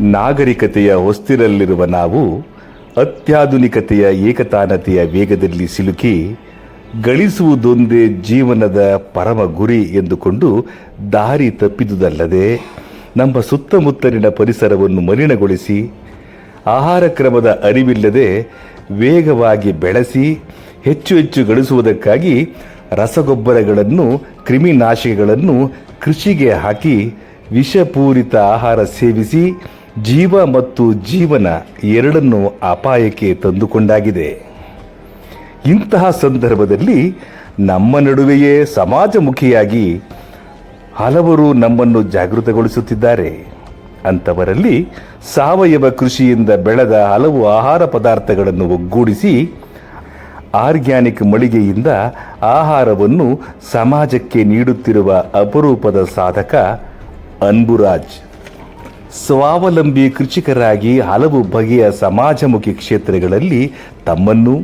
ನಾಗರಿಕತೆಯ ಹೊಸ್ತಿರಲ್ಲಿರುವ ನಾವು, ಅತ್ಯಾಧುನಿಕತೆಯ ಏಕತಾನತೆಯ ವೇಗದಲ್ಲಿ ಸಿಲುಕಿ, ಗಳಿಸುವುದೊಂದೇ ಜೀವನದ ಪರಮ ಗುರಿ ಎಂದುಕೊಂಡು ದಾರಿ ತಪ್ಪಿದುದಲ್ಲದೆ, ನಮ್ಮ ಸುತ್ತಮುತ್ತಲಿನ ಪರಿಸರವನ್ನು ಮಲಿನಗೊಳಿಸಿ, ಆಹಾರ ಕ್ರಮದ ಅರಿವಿಲ್ಲದೆ ವೇಗವಾಗಿ ಬೆಳೆಸಿ, ಹೆಚ್ಚು ಹೆಚ್ಚು ಗಳಿಸುವುದಕ್ಕಾಗಿ ರಸಗೊಬ್ಬರಗಳನ್ನು, ಕ್ರಿಮಿನಾಶಕಗಳನ್ನು ಕೃಷಿಗೆ ಹಾಕಿ, ವಿಷಪೂರಿತ ಆಹಾರ ಸೇವಿಸಿ ಜೀವ ಮತ್ತು ಜೀವನ ಎರಡನ್ನೂ ಅಪಾಯಕ್ಕೆ ತಂದುಕೊಂಡಾಗಿದೆ. ಇಂತಹ ಸಂದರ್ಭದಲ್ಲಿ ನಮ್ಮ ನಡುವೆಯೇ ಸಮಾಜಮುಖಿಯಾಗಿ ಹಲವರು ನಮ್ಮನ್ನು ಜಾಗೃತಗೊಳಿಸುತ್ತಿದ್ದಾರೆ. ಅಂಥವರಲ್ಲಿ ಸಾವಯವ ಕೃಷಿಯಿಂದ ಬೆಳೆದ ಹಲವು ಆಹಾರ ಪದಾರ್ಥಗಳನ್ನು ಒಗ್ಗೂಡಿಸಿ ಆರ್ಗ್ಯಾನಿಕ್ ಮಳಿಗೆಯಿಂದ ಆಹಾರವನ್ನು ಸಮಾಜಕ್ಕೆ ನೀಡುತ್ತಿರುವ ಅಪರೂಪದ ಸಾಧಕ ಅನ್ಬುರಾಜ್. ಸ್ವಾವಲಂಬಿ ಕೃಷಿಕರಾಗಿ ಹಲವು ಬಗೆಯ ಸಮಾಜಮುಖಿ ಕ್ಷೇತ್ರಗಳಲ್ಲಿ ತಮ್ಮನ್ನು,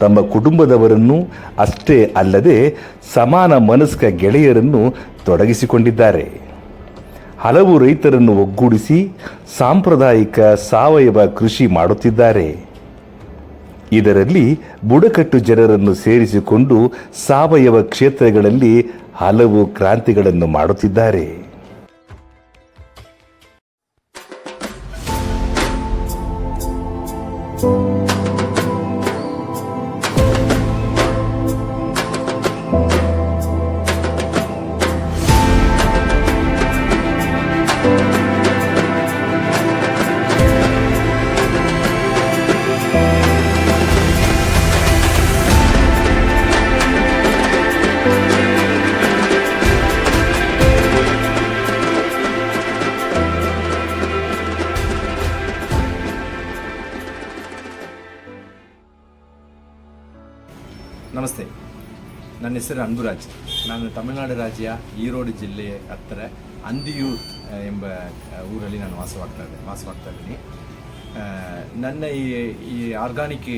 ತಮ್ಮ ಕುಟುಂಬದವರನ್ನು ಅಷ್ಟೇ ಅಲ್ಲದೆ ಸಮಾನ ಮನಸ್ಕ ಗೆಳೆಯರನ್ನು ತೊಡಗಿಸಿಕೊಂಡಿದ್ದಾರೆ. ಹಲವು ರೈತರನ್ನು ಒಗ್ಗೂಡಿಸಿ ಸಾಂಪ್ರದಾಯಿಕ ಸಾವಯವ ಕೃಷಿ ಮಾಡುತ್ತಿದ್ದಾರೆ. ಇದರಲ್ಲಿ ಬುಡಕಟ್ಟು ಜನರನ್ನು ಸೇರಿಸಿಕೊಂಡು ಸಾವಯವ ಕ್ಷೇತ್ರಗಳಲ್ಲಿ ಹಲವು ಕ್ರಾಂತಿಗಳನ್ನು ಮಾಡುತ್ತಿದ್ದಾರೆ. ಹೆಸರು ಅನ್ಬುರಾಜ್ ನಾನು ತಮಿಳುನಾಡು ರಾಜ್ಯ, ಈರೋಡು ಜಿಲ್ಲೆ ಹತ್ತಿರ ಅಂದಿಯೂರ್ ಎಂಬ ಊರಲ್ಲಿ ನಾನು ವಾಸವಾಗ್ತಾ ಇದ್ದೆ, ವಾಸವಾಗ್ತಾ ಇದ್ದೀನಿ. ನನ್ನ ಈ ಈ ಆರ್ಗಾನಿಕ್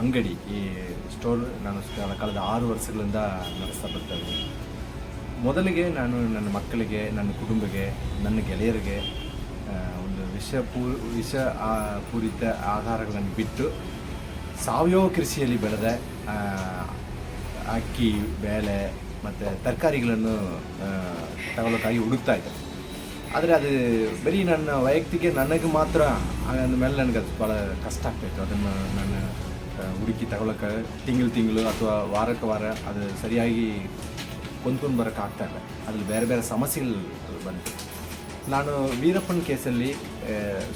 ಅಂಗಡಿ, ಈ ಸ್ಟೋರ್ ನಾನು ಕಳೆದ ಆರು ವರ್ಷಗಳಿಂದ ನಡೆಸ್ತಾ ಬರ್ತಾ ಇದ್ದೀನಿ. ಮೊದಲಿಗೆ ನಾನು ನನ್ನ ಮಕ್ಕಳಿಗೆ, ನನ್ನ ಕುಟುಂಬಕ್ಕೆ, ನನ್ನ ಗೆಳೆಯರಿಗೆ ಒಂದು ವಿಷ ಪೂ, ವಿಷ ಪೂರಿತ ಆಹಾರಗಳನ್ನು ಬಿಟ್ಟು, ಸಾವಯವ ಕೃಷಿಯಲ್ಲಿ ಬೆಳೆದ ಅಕ್ಕಿ, ಬೇಳೆ ಮತ್ತು ತರಕಾರಿಗಳನ್ನು ತಗೊಳ್ಳೋಕ್ಕಾಗಿ ಹುಡುಕ್ತಾ ಇದ್ದೆ. ಆದರೆ ಅದು ಬರೀ ನನ್ನ ವೈಯಕ್ತಿಕ ನನಗೆ ಮಾತ್ರ ಅಂದಮೇಲೆ ನನಗೆ ಅದು ಭಾಳ ಕಷ್ಟ ಆಗ್ತಾಯಿತ್ತು ಅದನ್ನು ನಾನು ಹುಡುಕಿ ತಗೊಳಕ್ಕೆ ತಿಂಗಳು ತಿಂಗಳು ಅಥವಾ ವಾರಕ್ಕೆ ವಾರ ಅದು ಸರಿಯಾಗಿ ಕೊಂದ್ಕೊಂಡು ಬರೋಕ್ಕೆ ಆಗ್ತಾ ಇಲ್ಲ. ಅದ್ರಲ್ಲಿ ಬೇರೆ ಬೇರೆ ಸಮಸ್ಯೆಗಳು ಬಂತು. ನಾನು ವೀರಪ್ಪನ ಕೇಸಲ್ಲಿ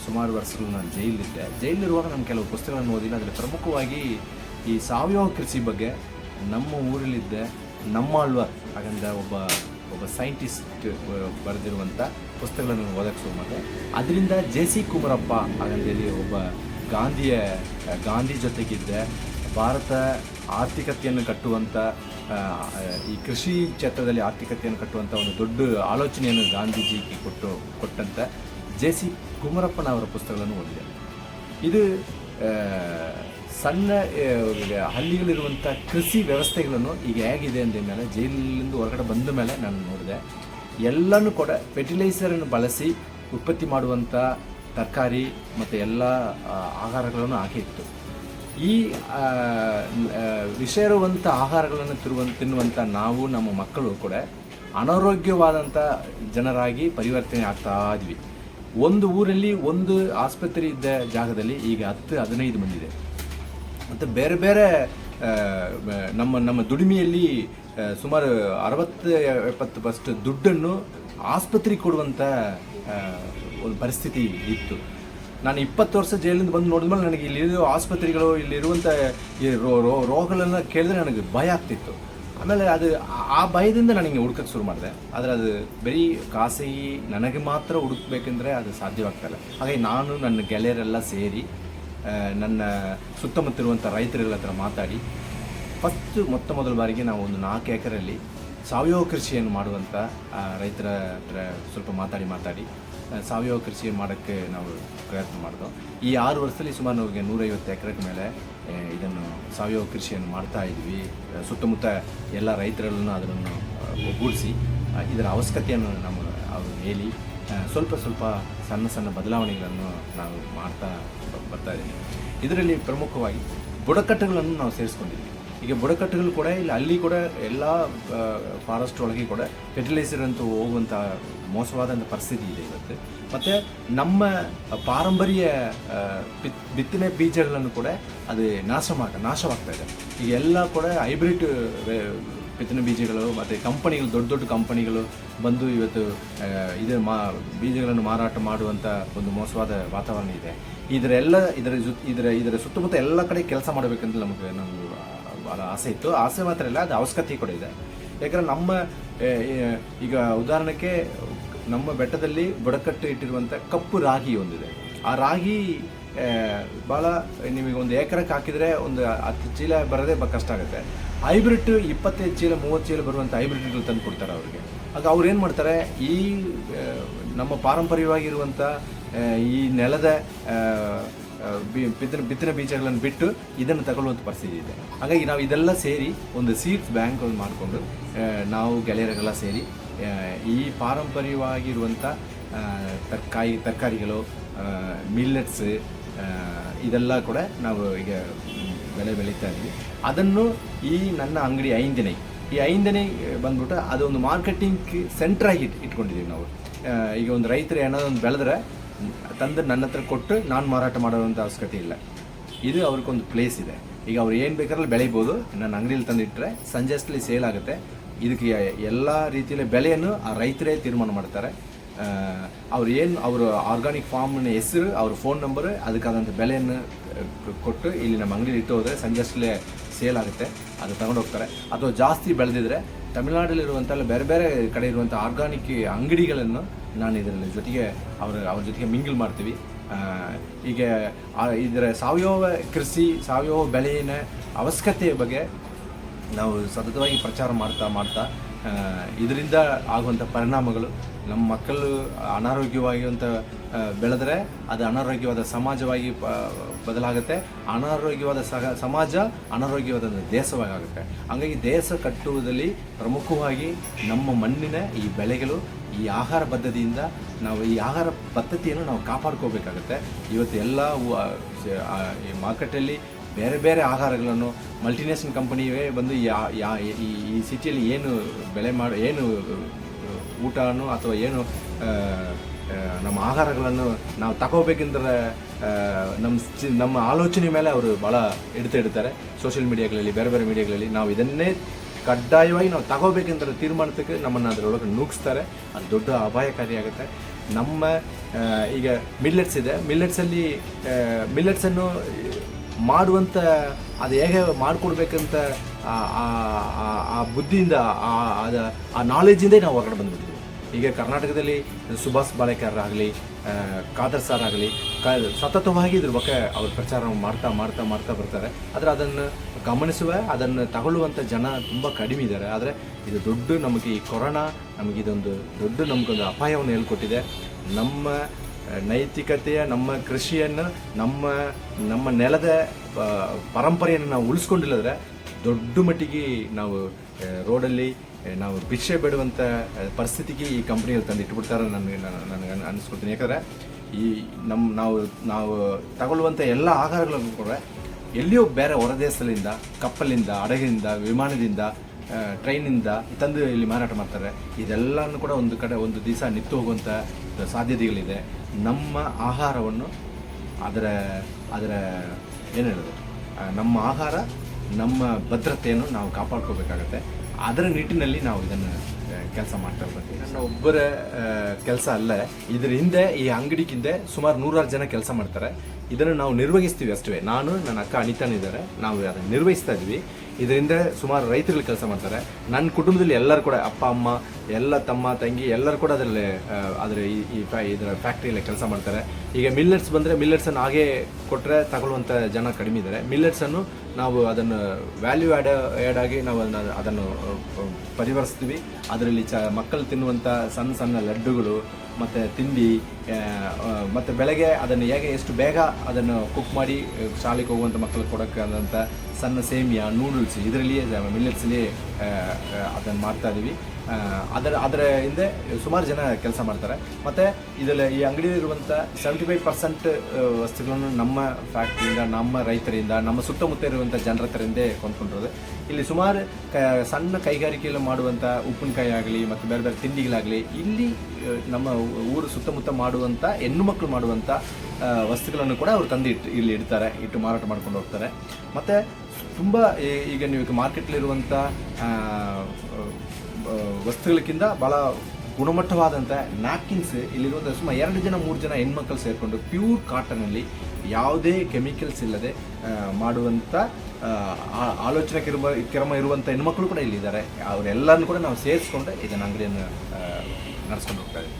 ಸುಮಾರು ವರ್ಷಗಳು ನಾನು ಜೈಲಿದ್ದೆ. ಜೈಲಿರುವಾಗ ನಾನು ಕೆಲವು ಪುಸ್ತಕಗಳನ್ನು ಓದಿಲ್ಲ. ಅದರಲ್ಲಿ ಪ್ರಮುಖವಾಗಿ ಈ ಸಾವಯವ ಕೃಷಿ ಬಗ್ಗೆ ನಮ್ಮ ಊರಲ್ಲಿದ್ದೆ ನಮ್ಮ ಆಳ್ವಾರ್ ಹಾಗಂದ ಒಬ್ಬ ಒಬ್ಬ ಸೈಂಟಿಸ್ಟ್ ಬರೆದಿರುವಂಥ ಪುಸ್ತಕಗಳನ್ನು ಓದಕ್ಕೆ ಶುರು ಮಾಡಿದೆ. ಅದರಿಂದ ಜೆ ಸಿ ಕುಮಾರಪ್ಪ ಹಾಗಂದೇಳಿ ಒಬ್ಬ ಗಾಂಧಿಯ ಗಾಂಧಿ ಜೊತೆಗಿದ್ದೆ ಭಾರತ ಆರ್ಥಿಕತೆಯನ್ನು ಕಟ್ಟುವಂಥ ಈ ಕೃಷಿ ಕ್ಷೇತ್ರದಲ್ಲಿ ಆರ್ಥಿಕತೆಯನ್ನು ಕಟ್ಟುವಂಥ ಒಂದು ದೊಡ್ಡ ಆಲೋಚನೆಯನ್ನು ಗಾಂಧೀಜಿಗೆ ಕೊಟ್ಟು ಕೊಟ್ಟಂಥ ಜೆ ಸಿ ಕುಮಾರಪ್ಪನವರ ಪುಸ್ತಕಗಳನ್ನು ಓದಿದೆ. ಇದು ಸಣ್ಣ ಹಳ್ಳಿಗಳಿರುವಂಥ ಕೃಷಿ ವ್ಯವಸ್ಥೆಗಳನ್ನು ಈಗ ಹೇಗಿದೆ ಅಂದ ಮೇಲೆ ಜೈಲಿನಿಂದ ಹೊರಗಡೆ ಬಂದ ಮೇಲೆ ನಾನು ನೋಡಿದೆ. ಎಲ್ಲನೂ ಕೂಡ ಫೆರ್ಟಿಲೈಸರನ್ನು ಬಳಸಿ ಉತ್ಪತ್ತಿ ಮಾಡುವಂಥ ತರಕಾರಿ ಮತ್ತು ಎಲ್ಲ ಆಹಾರಗಳನ್ನು ಹಾಕಿತ್ತು. ಈ ಆ, ಆ, ವಿಷ ಇರುವಂಥ ಆಹಾರಗಳನ್ನು ತಿರುವ ತಿನ್ನುವಂಥ ನಾವು ನಮ್ಮ ಮಕ್ಕಳು ಕೂಡ ಅನಾರೋಗ್ಯವಾದಂಥ ಜನರಾಗಿ ಪರಿವರ್ತನೆ ಆಗ್ತಾ ಇದ್ವಿ. ಒಂದು ಊರಲ್ಲಿ ಒಂದು ಆಸ್ಪತ್ರೆ ಇದ್ದ ಜಾಗದಲ್ಲಿ ಈಗ ಹತ್ತು ಹದಿನೈದು ಮಂದಿದೆ. ಮತ್ತು ಬೇರೆ ಬೇರೆ ನಮ್ಮ ನಮ್ಮ ದುಡಿಮೆಯಲ್ಲಿ ಸುಮಾರು ಅರವತ್ತು, ಎಪ್ಪತ್ತು ಪಸ್ಟ್ ದುಡ್ಡನ್ನು ಆಸ್ಪತ್ರೆಗೆ ಕೊಡುವಂಥ ಒಂದು ಪರಿಸ್ಥಿತಿ ಇತ್ತು. ನಾನು ಇಪ್ಪತ್ತು ವರ್ಷ ಜೈಲಿಂದ ಬಂದು ನೋಡಿದ್ಮೇಲೆ ನನಗೆ ಇಲ್ಲಿರೋ ಆಸ್ಪತ್ರೆಗಳು ಇಲ್ಲಿರುವಂಥ ಈ ರೋ, ರೋ- ರೋಗಗಳನ್ನು ಕೇಳಿದ್ರೆ ನನಗೆ ಭಯ ಆಗ್ತಿತ್ತು. ಆಮೇಲೆ ಅದು ಆ- ಭಯದಿಂದ ನನಗೆ ಹುಡ್ಕಕ್ಕೆ ಶುರು ಮಾಡಿದೆ. ಆದರೆ ಅದು ಬರೀ ಖಾಸಗಿ, ನನಗೆ ಮಾತ್ರ ಹುಡುಕ್ಬೇಕೆಂದ್ರೆ ಅದು ಸಾಧ್ಯವಾಗ್ತಾಯಿಲ್ಲ ಹಾಗಾಗಿ ನಾನು, ನನ್ನ ಗೆಳೆಯರೆಲ್ಲ ಸೇರಿ ನನ್ನ ಸುತ್ತಮುತ್ತಿರುವಂಥ ರೈತರೆಲ್ಲ ಹತ್ರ ಮಾತಾಡಿ ಫಸ್ಟ್ ಮೊತ್ತ ಮೊದಲ ಬಾರಿಗೆ ನಾವು ಒಂದು ನಾಲ್ಕು ಎಕರೆಯಲ್ಲಿ ಸಾವಯವ ಕೃಷಿಯನ್ನು ಮಾಡುವಂಥ ರೈತರ ಹತ್ರ ಸ್ವಲ್ಪ ಮಾತಾಡಿ ಮಾತಾಡಿ ಸಾವಯವ ಕೃಷಿ ಮಾಡೋಕ್ಕೆ ನಾವು ಪ್ರಯತ್ನ ಮಾಡಿದೋ. ಈ ಆರು ವರ್ಷದಲ್ಲಿ ಸುಮಾರು ನಮಗೆ ನೂರೈವತ್ತು ಎಕರೆಗೆ ಮೇಲೆ ಇದನ್ನು ಸಾವಯವ ಕೃಷಿಯನ್ನು ಮಾಡ್ತಾ ಇದ್ವಿ. ಸುತ್ತಮುತ್ತ ಎಲ್ಲ ರೈತರಲ್ಲೂ ಅದನ್ನು ಒಗ್ಗೂಡಿಸಿ ಇದರ ಅವಶ್ಯಕತೆಯನ್ನು ನಮ್ಮ ಅವರು ಹೇಳಿ ಸ್ವಲ್ಪ ಸ್ವಲ್ಪ ಸಣ್ಣ ಸಣ್ಣ ಬದಲಾವಣೆಗಳನ್ನು ನಾವು ಮಾಡ್ತಾ ಬರ್ತಾ ಇದ್ದೀನಿ ಇದರಲ್ಲಿ ಪ್ರಮುಖವಾಗಿ ಬುಡಕಟ್ಟುಗಳನ್ನು ನಾವು ಸೇರಿಸ್ಕೊಂಡಿದ್ದೀವಿ. ಈಗ ಬುಡಕಟ್ಟುಗಳು ಕೂಡ ಇಲ್ಲಿ, ಅಲ್ಲಿ ಕೂಡ ಎಲ್ಲ ಫಾರೆಸ್ಟ್ ಒಳಗೆ ಕೂಡ ಫೆರ್ಟಿಲೈಸರ್ ಅಂತೂ ಹೋಗುವಂಥ ಮೋಸವಾದಂಥ ಪರಿಸ್ಥಿತಿ ಇದೆ ಇವತ್ತು. ಮತ್ತು ನಮ್ಮ ಪಾರಂಪರ್ಯ ಬಿತ್ತನೆ ಬೀಜಗಳನ್ನು ಕೂಡ ಅದು ನಾಶ ಮಾಡ ನಾಶವಾಗ್ತಾ ಇದೆ. ಈಗ ಎಲ್ಲ ಕೂಡ ಹೈಬ್ರಿಡ್ ಬಿತ್ತನೆ ಬೀಜಗಳು, ಮತ್ತು ಕಂಪನಿಗಳು, ದೊಡ್ಡ ದೊಡ್ಡ ಕಂಪನಿಗಳು ಬಂದು ಇವತ್ತು ಇದು ಮಾ, ಬೀಜಗಳನ್ನು ಮಾರಾಟ ಮಾಡುವಂಥ ಒಂದು ಮೋಸವಾದ ವಾತಾವರಣ ಇದೆ. ಇದರೆಲ್ಲ, ಇದರ ಜೊತೆ ಇದರ ಇದರ ಸುತ್ತಮುತ್ತ ಎಲ್ಲ ಕಡೆ ಕೆಲಸ ಮಾಡಬೇಕಂತ ನಮಗೆ ನಮ್ಮದು ಭಾಳ ಆಸೆ ಇತ್ತು. ಆಸೆ ಮಾತ್ರ ಇಲ್ಲ, ಅದು ಅವಶ್ಯಕತೆ ಕೂಡ ಇದೆ. ಯಾಕಂದರೆ ನಮ್ಮ ಈಗ ಉದಾಹರಣೆಗೆ ನಮ್ಮ ಬೆಟ್ಟದಲ್ಲಿ ಬುಡಕಟ್ಟು ಇಟ್ಟಿರುವಂಥ ಕಪ್ಪು ರಾಗಿ ಒಂದಿದೆ. ಆ ರಾಗಿ ಭಾಳ ನಿಮಗೆ ಒಂದು ಎಕರೆಗೆ ಹಾಕಿದರೆ ಒಂದು ಹತ್ತು ಚೀಲ ಬರೋದೇ ಕಷ್ಟ ಆಗುತ್ತೆ. ಹೈಬ್ರಿಡ್ ಇಪ್ಪತ್ತೈದು ಚೀಲ, ಮೂವತ್ತು ಚೀಲ ಬರುವಂಥ ಹೈಬ್ರಿಡ್ಗಳು ತಂದು ಕೊಡ್ತಾರೆ ಅವರಿಗೆ. ಆಗ ಅವ್ರು ಏನು ಮಾಡ್ತಾರೆ, ಈ ನಮ್ಮ ಪಾರಂಪರ್ಯವಾಗಿರುವಂಥ ಈ ನೆಲದ ಬಿತ್ತನೆ ಬಿತ್ತನೆ ಬೀಜಗಳನ್ನು ಬಿಟ್ಟು ಇದನ್ನು ತಗೊಳ್ಳುವಂಥ ಪರಿಸ್ಥಿತಿ ಇದೆ. ಹಾಗಾಗಿ ನಾವು ಇದೆಲ್ಲ ಸೇರಿ ಒಂದು ಸೀಡ್ಸ್ ಬ್ಯಾಂಕ್ ಒಂದು ಮಾಡಿಕೊಂಡು ನಾವು ಗೆಳೆಯರೆಲ್ಲ ಸೇರಿ ಈ ಪಾರಂಪರ್ಯವಾಗಿರುವಂಥ ತರ್ಕಾಯಿ ತರ್ಕಾರಿ, ತರಕಾರಿಗಳು ಮಿಲ್ಲೆಟ್ಸ್ ಇದೆಲ್ಲ ಕೂಡ ನಾವು ಈಗ ಬೆಳೆ ಬೆಳೀತಾ ಇದ್ವಿ. ಅದನ್ನು ಈ ನನ್ನ ಅಂಗಡಿ ಐಂದನೇ ಈ ಐಂದನೇ ಬಂದ್ಬಿಟ್ಟು ಅದೊಂದು ಮಾರ್ಕೆಟಿಂಗ್ ಸೆಂಟರ್ ಆಗಿ ಇಟ್, ಇಟ್ಕೊಂಡಿದ್ದೀವಿ ನಾವು. ಈಗ ಒಂದು ರೈತರು ಏನಾದ್ರು ಒಂದು ಬೆಳೆದ್ರೆ ತಂದು ನನ್ನ ಹತ್ರ ಕೊಟ್ಟು ನಾನು ಮಾರಾಟ ಮಾಡೋವಂಥ ಅವಶ್ಯಕತೆ ಇಲ್ಲ. ಇದು ಅವ್ರಿಗೊಂದು ಪ್ಲೇಸ್ ಇದೆ. ಈಗ ಅವ್ರು ಏನು ಬೇಕಾದ್ರಲ್ಲಿ ಬೆಳಿಬೋದು. ನನ್ನ ಅಂಗಡಿಯಲ್ಲಿ ತಂದಿಟ್ಟರೆ ಸಂಜೆ ಅಷ್ಟರಲ್ಲಿ ಸೇಲ್ ಆಗುತ್ತೆ. ಇದಕ್ಕೆ ಎಲ್ಲ ರೀತಿಯಲ್ಲಿ ಬೆಲೆಯನ್ನು ಆ ರೈತರೇ ತೀರ್ಮಾನ ಮಾಡ್ತಾರೆ. ಅವ್ರು ಏನು, ಅವರು ಆರ್ಗಾನಿಕ್ ಫಾರ್ಮ್ನ ಹೆಸರು, ಅವ್ರ ಫೋನ್ ನಂಬರ್ ಅದಕ್ಕಾದಂಥ ಬೆಲೆಯನ್ನು ಕೊಟ್ಟು ಇಲ್ಲಿ ನಮ್ಮ ಅಂಗಡಿಲಿ ಇಟ್ಟು ಹೋದರೆ ಸಂಜೆ ಅಷ್ಟಲೇ ಸೇಲ್ ಆಗುತ್ತೆ. ಅದು ತಗೊಂಡು ಹೋಗ್ತಾರೆ. ಅಥವಾ ಜಾಸ್ತಿ ಬೆಳೆದಿದ್ರೆ ತಮಿಳ್ನಾಡಲ್ಲಿರುವಂಥ ಬೇರೆ ಬೇರೆ ಕಡೆ ಇರುವಂಥ ಆರ್ಗಾನಿಕ್ ಅಂಗಡಿಗಳನ್ನು ನಾನು ಇದರಲ್ಲಿ ಜೊತೆಗೆ ಅವ್ರ ಅವ್ರ ಜೊತೆಗೆ ಮಿಂಗಲ್ ಮಾಡ್ತೀವಿ. ಈಗ ಇದರ ಸಾವಯವ ಕೃಷಿ, ಸಾವಯವ ಬೆಳೆಯ ಅವಶ್ಯಕತೆಯ ಬಗ್ಗೆ ನಾವು ಸತತವಾಗಿ ಪ್ರಚಾರ ಮಾಡ್ತಾ ಮಾಡ್ತಾ ಇದರಿಂದ ಆಗುವಂಥ ಪರಿಣಾಮಗಳು. ನಮ್ಮ ಮಕ್ಕಳು ಅನಾರೋಗ್ಯವಾಗಿರುವಂಥ ಬೆಳೆದರೆ ಅದು ಅನಾರೋಗ್ಯವಾದ ಸಮಾಜವಾಗಿ ಬದಲಾಗುತ್ತೆ. ಅನಾರೋಗ್ಯವಾದ ಸಮಾಜ ಅನಾರೋಗ್ಯವಾದ ದೇಶವಾಗುತ್ತೆ. ಹಾಗಾಗಿ ದೇಶ ಕಟ್ಟುವುದರಲ್ಲಿ ಪ್ರಮುಖವಾಗಿ ನಮ್ಮ ಮಣ್ಣಿನ ಈ ಬೆಳೆಗಳು, ಈ ಆಹಾರ ಪದ್ಧತಿಯಿಂದ ನಾವು ಈ ಆಹಾರ ಪದ್ಧತಿಯನ್ನು ನಾವು ಕಾಪಾಡ್ಕೋಬೇಕಾಗುತ್ತೆ. ಇವತ್ತು ಎಲ್ಲ ಮಾರ್ಕೆಟಲ್ಲಿ ಬೇರೆ ಬೇರೆ ಆಹಾರಗಳನ್ನು ಮಲ್ಟಿನೇಷನಲ್ ಕಂಪನಿಯೇ ಬಂದು ಯಾ- ಯಾ- ಈ ಸಿಟಿಯಲ್ಲಿ ಏನು ಬೆಲೆ ಮಾಡಿ, ಏನು ಊಟವನ್ನು ಅಥವಾ ಏನು ನಮ್ಮ ಆಹಾರಗಳನ್ನು ನಾವು ತಗೋಬೇಕೆಂದ್ರೆ ನಮ್ಮ ನಮ್ಮ ಆಲೋಚನೆ ಮೇಲೆ ಅವರು ಭಾಳ ಇಡ್ತಾ ಇಡ್ತಾರೆ. ಸೋಷಿಯಲ್ ಮೀಡಿಯಾಗಳಲ್ಲಿ ಬೇರೆ ಬೇರೆ ಮೀಡಿಯಾಗಳಲ್ಲಿ ನಾವು ಇದನ್ನೇ ಕಡ್ಡಾಯವಾಗಿ ನಾವು ತಗೋಬೇಕೆಂದ್ರೆ ತೀರ್ಮಾನಕ್ಕೆ ನಮ್ಮನ್ನು ಅದರೊಳಗೆ ನೂಗಿಸ್ತಾರೆ. ಅದು ದೊಡ್ಡ ಅಪಾಯಕಾರಿಯಾಗುತ್ತೆ ನಮ್ಮ ಈಗ ಮಿಲ್ಲೆಟ್ಸ್ ಇದೆ. ಮಿಲ್ಲೆಟ್ಸಲ್ಲಿ ಮಿಲ್ಲೆಟ್ಸನ್ನು ಮಾಡುವಂಥ ಅದು ಹೇಗೆ ಮಾಡಿಕೊಡ್ಬೇಕಂತ ಆ- ಬುದ್ಧಿಯಿಂದ, ಆ ನಾಲೆಜಿಂದೇ ನಾವು ಹೊರಗಡೆ ಬಂದ್ಬಿಟ್ಟಿದ್ವಿ ಈಗ ಕರ್ನಾಟಕದಲ್ಲಿ ಸುಭಾಷ್ ಬಾಳೆಕರ್ ಆಗಲಿ ಖಾದರ್ ಸರ್ ಆಗಲಿ, ಕ, ಸತತವಾಗಿ ಇದ್ರ ಬಗ್ಗೆ ಅವ್ರ ಪ್ರಚಾರ ಮಾಡ್ತಾ ಮಾಡ್ತಾ ಮಾಡ್ತಾ ಬರ್ತಾರೆ. ಆದರೆ ಅದನ್ನು ಗಮನಿಸುವ, ಅದನ್ನು ತಗೊಳ್ಳುವಂಥ ಜನ ತುಂಬ ಕಡಿಮೆ ಇದ್ದಾರೆ. ಆದರೆ ಇದು ದೊಡ್ಡ ನಮಗೆ ಈ ಕೊರೋನಾ ನಮಗಿದೊಂದು ದೊಡ್ಡ ನಮಗೊಂದು ಅಪಾಯವನ್ನು ಹೇಳ್ಕೊಟ್ಟಿದೆ. ನಮ್ಮ ನೈತಿಕತೆಯ ನಮ್ಮ ಕೃಷಿಯನ್ನು, ನಮ್ಮ ನಮ್ಮ ನೆಲದ ಪರಂಪರೆಯನ್ನು ನಾವು ಉಳಿಸ್ಕೊಂಡಿಲ್ಲದ್ರೆ ದೊಡ್ಡ ಮಟ್ಟಿಗೆ ನಾವು ರೋಡಲ್ಲಿ ನಾವು ಭಿಕ್ಷೆ ಬಿಡುವಂಥ ಪರಿಸ್ಥಿತಿಗೆ ಈ ಕಂಪ್ನಿಯಲ್ಲಿ ತಂದು ಇಟ್ಬಿಡ್ತಾರೆ ನನಗೆ ನನಗೆ ಅನಿಸ್ಕೊಳ್ತೀನಿ. ಯಾಕಂದರೆ ಈ ನಮ್ಮ ನಾವು ನಾವು ತಗೊಳ್ಳುವಂಥ ಎಲ್ಲ ಆಹಾರಗಳನ್ನು ಕೂಡ ಎಲ್ಲಿಯೋ ಬೇರೆ ಹೊರದೇಶದಿಂದ ಕಪ್ಪಲಿಂದ, ಹಡಗಿನಿಂದ, ವಿಮಾನದಿಂದ ಟ್ರೈನಿಂದ ತಂದು ಇಲ್ಲಿ ಮಾರಾಟ ಮಾಡ್ತಾರೆ. ಇದೆಲ್ಲನೂ ಕೂಡ ಒಂದು ಕಡೆ ಒಂದು ದಿವಸ ನಿಂತು ಹೋಗುವಂಥ ಸಾಧ್ಯತೆಗಳಿದೆ. ನಮ್ಮ ಆಹಾರವನ್ನು ಅದರ ಅದರ ಏನು ಹೇಳೋದು? ನಮ್ಮ ಆಹಾರ, ನಮ್ಮ ಭದ್ರತೆಯನ್ನು ನಾವು ಕಾಪಾಡ್ಕೋಬೇಕಾಗತ್ತೆ. ಅದರ ನಿಟ್ಟಿನಲ್ಲಿ ನಾವು ಇದನ್ನು ಕೆಲಸ ಮಾಡ್ತಾ ಇರ್ತೀವಿ ನನ್ನ ಒಬ್ಬರ ಕೆಲಸ ಅಲ್ಲ, ಇದರ ಹಿಂದೆ, ಈ ಅಂಗಡಿಗಿಂದೆ ಸುಮಾರು ನೂರಾರು ಜನ ಕೆಲಸ ಮಾಡ್ತಾರೆ. ಇದನ್ನು ನಾವು ನಿರ್ವಹಿಸ್ತೀವಿ ಅಷ್ಟೇ. ನಾನು, ನನ್ನ ಅಕ್ಕ ಅನಿತಾನಿದ್ದಾರೆ ನಾವು ಅದನ್ನು ನಿರ್ವಹಿಸ್ತಾ ಇದ್ವಿ. ಇದರಿಂದ ಸುಮಾರು ರೈತರುಗಳು ಕೆಲಸ ಮಾಡ್ತಾರೆ. ನನ್ನ ಕುಟುಂಬದಲ್ಲಿ ಎಲ್ಲರೂ ಕೂಡ ಅಪ್ಪ, ಅಮ್ಮ, ಎಲ್ಲ ತಮ್ಮ, ತಂಗಿ ಎಲ್ಲರೂ ಕೂಡ ಅದರಲ್ಲಿ ಅದರ ಈ ಈ ಇದರ ಫ್ಯಾಕ್ಟ್ರಿಯಲ್ಲಿ ಕೆಲಸ ಮಾಡ್ತಾರೆ. ಈಗ ಮಿಲ್ಲೆಟ್ಸ್ ಬಂದರೆ ಮಿಲ್ಲೆಟ್ಸನ್ನು ಹಾಗೆ ಕೊಟ್ಟರೆ ತಗೊಳ್ಳುವಂಥ ಜನ ಕಡಿಮೆ ಇದ್ದಾರೆ ಮಿಲ್ಲೆಟ್ಸನ್ನು ನಾವು ಅದನ್ನು ವ್ಯಾಲ್ಯೂ ಆ್ಯಡ್ ಆ್ಯಡ್ ಆಗಿ ನಾವು ಅದನ್ನು ಅದನ್ನು ಪರಿವರ್ಸ್ತೀವಿ. ಅದರಲ್ಲಿ ಚ, ಮಕ್ಕಳು ತಿನ್ನುವಂಥ ಸಣ್ಣ ಸಣ್ಣ ಲಡ್ಡುಗಳು ಮತ್ತು ತಿಂಡಿ ಮತ್ತು ಬೆಳಗ್ಗೆ ಅದನ್ನು ಹೇಗೆ ಎಷ್ಟು ಬೇಗ ಅದನ್ನು ಕುಕ್ ಮಾಡಿ ಶಾಲೆಗೆ ಹೋಗುವಂಥ ಮಕ್ಕಳಿಗೆ ಕೊಡೋಕ್ಕಾದಂಥ ಸಣ್ಣ ಸೇಮಿಯಾ ನೂಡಲ್ಸ್ ಇದರಲ್ಲಿಯೇ ಮಿಲ್ಲೆಟ್ಸಲ್ಲಿ ಅದನ್ನು ಮಾಡ್ತಾ ಇದ್ದೀವಿ. ಆ, ಅದರ ಅದರ ಹಿಂದೆ ಸುಮಾರು ಜನ ಕೆಲಸ ಮಾಡ್ತಾರೆ. ಮತ್ತು ಇದರಲ್ಲಿ ಈ ಅಂಗಡಿಯಲ್ಲಿರುವಂಥ ಸೆವೆಂಟಿ ಫೈವ್ ಪರ್ಸೆಂಟ್ ವಸ್ತುಗಳನ್ನು ನಮ್ಮ ಫ್ಯಾಕ್ಟ್ರಿಯಿಂದ ನಮ್ಮ ರೈತರಿಂದ, ನಮ್ಮ ಸುತ್ತಮುತ್ತ ಇರುವಂಥ ಜನರ ಹತ್ರದಿಂದೇ ಕೊಂಡ್ಕೊಂಡಿರೋದು. ಇಲ್ಲಿ ಸುಮಾರು ಕ, ಸಣ್ಣ ಕೈಗಾರಿಕೆಯಲ್ಲಿ ಮಾಡುವಂಥ ಉಪ್ಪಿನಕಾಯಿ ಆಗಲಿ ಮತ್ತು ಬೇರೆ ಬೇರೆ ತಿಂಡಿಗಳಾಗಲಿ, ಇಲ್ಲಿ ನಮ್ಮ ಊರು ಸುತ್ತಮುತ್ತ ಮಾಡುವಂಥ ಹೆಣ್ಣು ಮಕ್ಕಳು ಮಾಡುವಂಥ ವಸ್ತುಗಳನ್ನು ಕೂಡ ಅವರು ತಂದು ಇಟ್ಟು ಇಲ್ಲಿ ಇಡ್ತಾರೆ, ಇಟ್ಟು ಮಾರಾಟ ಮಾಡ್ಕೊಂಡು ಹೋಗ್ತಾರೆ. ಮತ್ತು ತುಂಬ ಈಗ ನೀವು ಮಾರ್ಕೆಟ್ಲಿರುವಂಥ ವಸ್ತುಗಳಕ್ಕಿಂತ ಭಾಳ ಗುಣಮಟ್ಟವಾದಂಥ ನ್ಯಾಪ್ಕಿನ್ಸ್ ಇಲ್ಲಿರುವಂಥ ಸುಮಾರು ಎರಡು ಜನ, ಮೂರು ಜನ ಹೆಣ್ಮಕ್ಳು ಸೇರಿಕೊಂಡು ಪ್ಯೂರ್ ಕಾಟನಲ್ಲಿ ಯಾವುದೇ ಕೆಮಿಕಲ್ಸ್ ಇಲ್ಲದೆ ಮಾಡುವಂಥ ಆಲೋಚನೆ ಕಿರ್ಮ, ಕ್ರಮ ಇರುವಂಥ ಹೆಣ್ಮಕ್ಳು ಕೂಡ ಇಲ್ಲಿದ್ದಾರೆ. ಅವರೆಲ್ಲರನ್ನು ಕೂಡ ನಾವು ಸೇರಿಸ್ಕೊಂಡು ಇದನ್ನು ಅಂಗಡಿಯನ್ನು ನಡೆಸ್ಕೊಂಡು ಹೋಗ್ತಾ ಇದ್ದೀವಿ.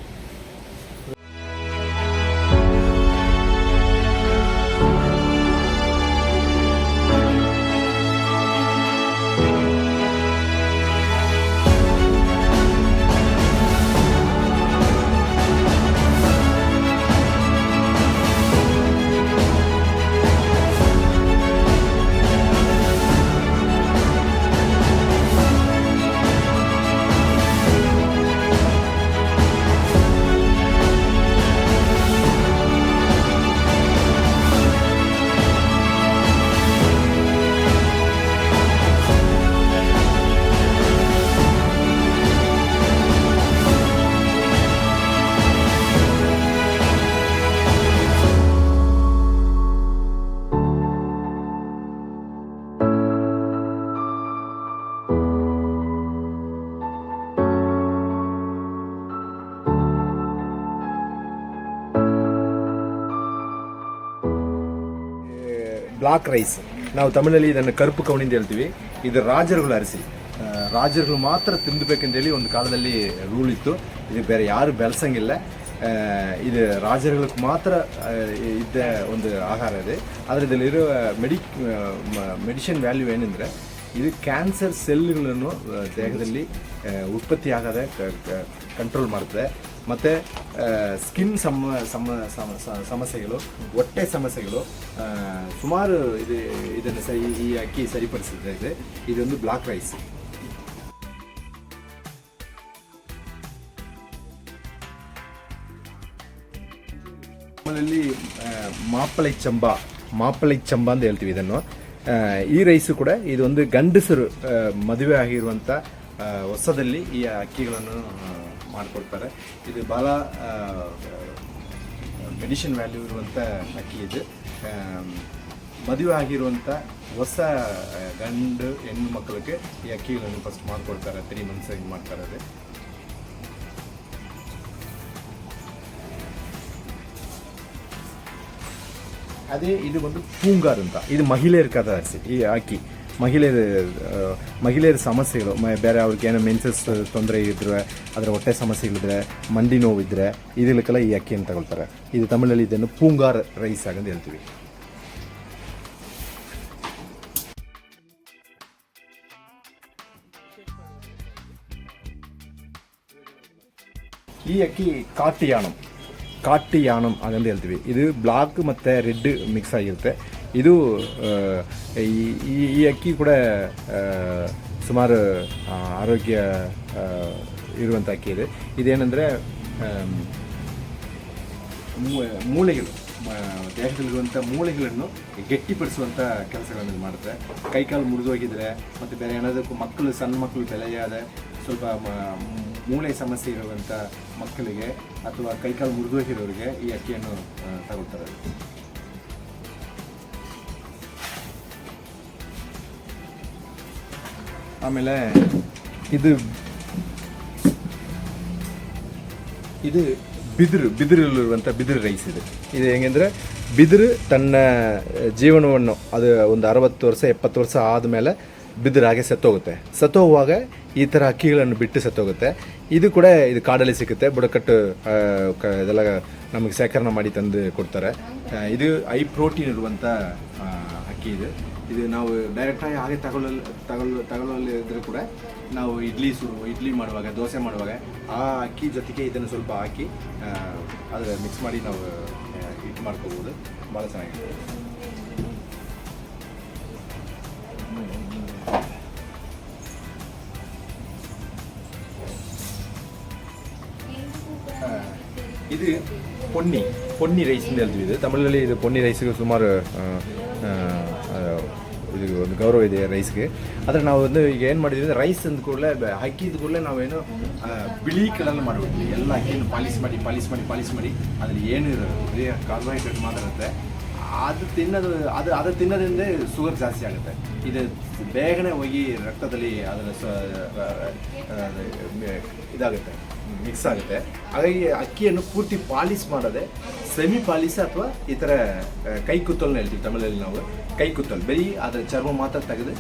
Black rice. ನಾವು ತಮಿಳಲ್ಲಿ ಇದನ್ನು ಕರುಪು ಅಂತ ಹೇಳ್ತೀವಿ. ಇದು ರಾಜರುಗಳ ಅರಿಸಿ. ರಾಜರುಗಳು ಮಾತ್ರ ತಿಂದಬೇಕಂತೇಳಿ ಒಂದು ಕಾಲದಲ್ಲಿ ರೂಲ್ ಇತ್ತು. ಇದು ಬೇರೆ ಯಾರು ಬೆಳೆಸಂಗಿಲ್ಲ. ಇದು ರಾಜರುಗಳಿಗೆ ಮಾತ್ರ ಇದ್ದ ಒಂದು ಆಹಾರ ಇದೆ. ಆದರೆ ಇದರಲ್ಲಿರೋ ಮೆಡಿ ಮೆಡಿಸಿನ್ ವ್ಯಾಲ್ಯೂ ಏನಂದರೆ ಇದು ಕ್ಯಾನ್ಸರ್ ಸೆಲ್ಗಳನ್ನು ದೇಹದಲ್ಲಿ ಆ, ಉತ್ಪತ್ತಿ ಆಗದೆ ಕಂಟ್ರೋಲ್ ಮಾಡುತ್ತೆ ಮತ್ತು ಸ್ಕಿನ್ ಸಮ ಸಮ, ಸಮ- ಸಮಸ್ಯೆಗಳು, ಹೊಟ್ಟೆ ಸಮಸ್ಯೆಗಳು ಸುಮಾರು ಇದು, ಇದನ್ನು ಸರಿ, ಈ ಅಕ್ಕಿ ಸರಿಪಡಿಸಿದ್ರೆ ಇದೆ. ಇದೊಂದು ಬ್ಲಾಕ್ ರೈಸ್ ನಮ್ಮಲ್ಲಿ ಮಾಪಳೆ ಚಂಬ ಮಾಪಳೆ ಚಂಬ ಅಂತ ಹೇಳ್ತೀವಿ ಇದನ್ನು. ಈ ರೈಸು ಕೂಡ ಇದೊಂದು ಗಂಡಸರು ಮದುವೆ ಆಗಿರುವಂಥ ಹೊಸದಲ್ಲಿ ಈ ಅಕ್ಕಿಗಳನ್ನು ಮಾಡಿಕೊಡ್ತಾರೆ. ಇದು ಭಾಳ ಮೆಡಿಷನ್ ವ್ಯಾಲ್ಯೂ ಇರುವಂಥ ಅಕ್ಕಿ ಇದು. ಮದುವೆ ಆಗಿರುವಂಥ ಹೊಸ ಗಂಡು, ಹೆಣ್ಣು ಮಕ್ಕಳಿಗೆ ಈ ಅಕ್ಕಿಗಳನ್ನು ಫಸ್ಟ್ ಮಾಡಿಕೊಡ್ತಾರೆ. ತ್ರೀ ಮಂತ್ಸ್ ಹಿಂಗೆ ಮಾಡ್ತಾರೆ ಅದು. ಅದೇ ಇದು ಒಂದು ಪೂಂಗಾರ್ ಅಂತ. ಇದು ಮಹಿಳೆಯರ ಅರಿಸಿ ಈ ಅಕ್ಕಿ. ಮಹಿಳೆಯರ ಆ, ಮಹಿಳೆಯರ ಸಮಸ್ಯೆಗಳು ಮ- ಬೇರೆ ಅವ್ರಿಗೆ ಏನೋ ಮೆನ್ಸಸ್ ತೊಂದರೆ ಇದ್ರೆ ಅದರ ಹೊಟ್ಟೆ ಸಮಸ್ಯೆಗಳಿದ್ರೆ ಮಂಡಿ ನೋವಿದ್ರೆ ಇದಕ್ಕೆಲ್ಲ ಈ ಅಕ್ಕಿಯನ್ನು ತಗೊಳ್ತಾರೆ. ಇದು ತಮಿಳಲ್ಲಿ ಇದನ್ನು ಪೂಂಗಾರ್ ರೈಸ್ ಆಗಂತ ಹೇಳ್ತೀವಿ. ಈ ಅಕ್ಕಿ ಕಾಟಿಯಾಣಂ ಕಾಟಿಯಾಣಂ ಹಾಗಂತ ಹೇಳ್ತೀವಿ. ಇದು ಬ್ಲಾಕ್ ಮತ್ತು ರೆಡ್ ಮಿಕ್ಸ್ ಆಗಿರುತ್ತೆ. ಇದು ಈ, ಈ- ಅಕ್ಕಿ ಕೂಡ ಸುಮಾರು ಆರೋಗ್ಯ ಇರುವಂಥ ಅಕ್ಕಿ ಇದೆ. ಇದೇನೆಂದರೆ ಮೂಳೆಗಳು ದೇಹದಲ್ಲಿರುವಂಥ ಮೂಳೆಗಳನ್ನು ಗಟ್ಟಿಪಡಿಸುವಂಥ ಕೆಲಸಗಳನ್ನು ಮಾಡುತ್ತೆ. ಕೈಕಾಲು ಮುರಿದೋಗಿದ್ರೆ ಮತ್ತು ಬೇರೆ ಏನಾದಕ್ಕೂ ಮಕ್ಕಳು, ಸಣ್ಣ ಮಕ್ಕಳು ಬೆಲೆಯಾದ ಸ್ವಲ್ಪ ಮೂಳೆ ಸಮಸ್ಯೆ ಇರುವಂಥ ಮಕ್ಕಳಿಗೆ ಅಥವಾ ಕೈಕಾಲು ಮುರಿದೋಗಿರೋರಿಗೆ ಈ ಅಕ್ಕಿಯನ್ನು ತಗೊಳ್ತಾರೆ. ಆಮೇಲೆ ಇದು ಇದು ಬಿದಿರು ಬಿದಿರಲ್ಲಿರುವಂಥ ಬಿದಿರು ರೈಸ್ ಇದು. ಇದು ಹೆಂಗೆಂದರೆ ಬಿದಿರು ತನ್ನ ಜೀವನವನ್ನು ಅದು ಒಂದು ಅರವತ್ತು ವರ್ಷ, ಎಪ್ಪತ್ತು ವರ್ಷ ಆದಮೇಲೆ ಬಿದಿರು ಹಾಗೆ ಸತ್ತೋಗುತ್ತೆ. ಸತ್ತೋಗುವಾಗ ಈ ಥರ ಅಕ್ಕಿಗಳನ್ನು ಬಿಟ್ಟು ಸತ್ತೋಗುತ್ತೆ. ಇದು ಕೂಡ ಇದು ಕಾಡಲ್ಲಿ ಸಿಗುತ್ತೆ. ಬುಡಕಟ್ಟು ಇದೆಲ್ಲ ನಮಗೆ ಶೇಖರಣೆ ಮಾಡಿ ತಂದು ಕೊಡ್ತಾರೆ. ಇದು ಐ ಪ್ರೋಟೀನ್ ಇರುವಂಥ ಅಕ್ಕಿ ಇದು. ಇದು ನಾವು ಡೈರೆಕ್ಟಾಗಿ ಹಾಗೆ ತಗೊಳ್ಳಲು ತಗೊಳ್ಳು ತಗೊಳ್ಳಲಿದ್ರೆ ಕೂಡ ನಾವು ಇಡ್ಲಿ ಸುರು ಇಡ್ಲಿ ಮಾಡುವಾಗ ದೋಸೆ ಮಾಡುವಾಗ ಆ ಅಕ್ಕಿ ಜೊತೆಗೆ ಇದನ್ನು ಸ್ವಲ್ಪ ಹಾಕಿ ಅದರ ಮಿಕ್ಸ್ ಮಾಡಿ ನಾವು ಹಿಟ್ ಮಾಡ್ಕೋಬೋದು ಭಾಳ ಚೆನ್ನಾಗಿದೆ ಇದು ಪೊನ್ನಿ ಪೊನ್ನಿ ರೈಸ್ ಅಂತ ಹೇಳ್ತೀವಿ ಇದು ತಮಿಳಲ್ಲಿ ಇದು ಪೊನ್ನಿ ರೈಸ್ಗೆ ಸುಮಾರು ಇದು ಒಂದು ಗೌರವ ಇದೆ ರೈಸ್ಗೆ. ಆದರೆ ನಾವು ಒಂದು ಈಗ ಏನು ಮಾಡಿದ್ವಿ ಅಂದರೆ ರೈಸ್ ಅಂದ ಕೂಡಲೇ ಹಾಕಿದ ಕೂಡಲೇ ನಾವೇನು ಬಿಳಿ ಕಲರ್ ಮಾಡಿಬಿಡ್ತೀವಿ ಎಲ್ಲ ಅಕ್ಕಿಯನ್ನು ಪಾಲಿಸ್ ಮಾಡಿ ಪಾಲಿಸ್ ಮಾಡಿ ಪಾಲಿಸ್ ಮಾಡಿ. ಅದರಲ್ಲಿ ಏನು ಬರೀ ಕಾರ್ಬೋಹೈಡ್ರೇಟ್ ಮಾತ್ರ ಇರುತ್ತೆ. ಅದು ತಿನ್ನೋದು, ಅದು ಅದು ತಿನ್ನೋದ್ರಿಂದ ಶುಗರ್ ಜಾಸ್ತಿ ಆಗುತ್ತೆ. ಇದು ಬೇಗನೆ ಹೋಗಿ ರಕ್ತದಲ್ಲಿ ಅದರ ಇದಾಗುತ್ತೆ. ಮಿಕ್ಸ್ ಆಗುತ್ತೆ. ಹಾಗಾಗಿ ಅಕ್ಕಿಯನ್ನು ಪೂರ್ತಿ ಪಾಲಿಸ್ ಮಾಡದೆ ಸೆಮಿ ಪಾಲಿಸ್ ಅಥವಾ ಈ ಥರ ಕೈ ಕುತ್ತಲ್ನ ಹೇಳ್ತೀವಿ ತಮಿಳಲ್ಲಿ ನಾವು. ಕೈ ಕುತ್ತಲ್ ಬರೀ ಅದರ ಚರ್ಮ ಮಾತ್ರ ತೆಗೆದು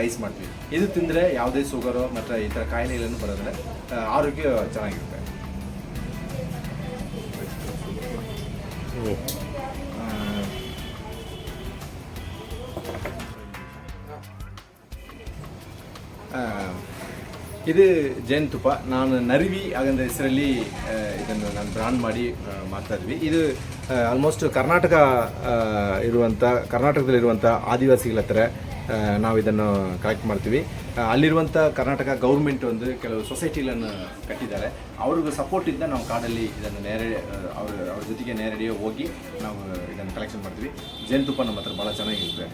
ರೈಸ್ ಮಾಡ್ತೀವಿ. ಇದು ತಿಂದರೆ ಯಾವುದೇ ಶುಗರು ಮತ್ತು ಈ ಥರ ಕಾಯಿಲೆಗಳನ್ನು ಬರೋದ್ರೆ ಆರೋಗ್ಯ ಚೆನ್ನಾಗಿರುತ್ತೆ. ಆ, ಇದು ಜೇನುತುಪ್ಪ ನಾನು ನರಿವಿ ಹಾಗಂದ ಹೆಸರಲ್ಲಿ ಇದನ್ನು ನಾನು ಬ್ರಾಂಡ್ ಮಾಡಿ ಮಾಡ್ತಾ ಇದು ಆಲ್ಮೋಸ್ಟ್ ಕರ್ನಾಟಕ ಇರುವಂಥ ಕರ್ನಾಟಕದಲ್ಲಿರುವಂಥ ಆದಿವಾಸಿಗಳ ಹತ್ರ ನಾವು ಇದನ್ನು ಕಲೆಕ್ಟ್ ಮಾಡ್ತೀವಿ. ಅಲ್ಲಿರುವಂಥ ಕರ್ನಾಟಕ ಗೌರ್ಮೆಂಟ್ ಒಂದು ಕೆಲವು ಸೊಸೈಟಿಗಳನ್ನು ಕಟ್ಟಿದ್ದಾರೆ. ಅವ್ರಿಗೆ ಸಪೋರ್ಟಿಂದ ನಾವು ಕಾಡಲ್ಲಿ ಇದನ್ನು ನೇರ ಅವ್ರ ಅವ್ರ ಜೊತೆಗೆ ನೇರಡಿಯೇ ಹೋಗಿ ನಾವು ಇದನ್ನು ಕಲೆಕ್ಷನ್ ಮಾಡ್ತೀವಿ. ಜೇನುತುಪ್ಪ ನಮ್ಮ ಹತ್ರ ಭಾಳ ಚೆನ್ನಾಗಿರುತ್ತೆ.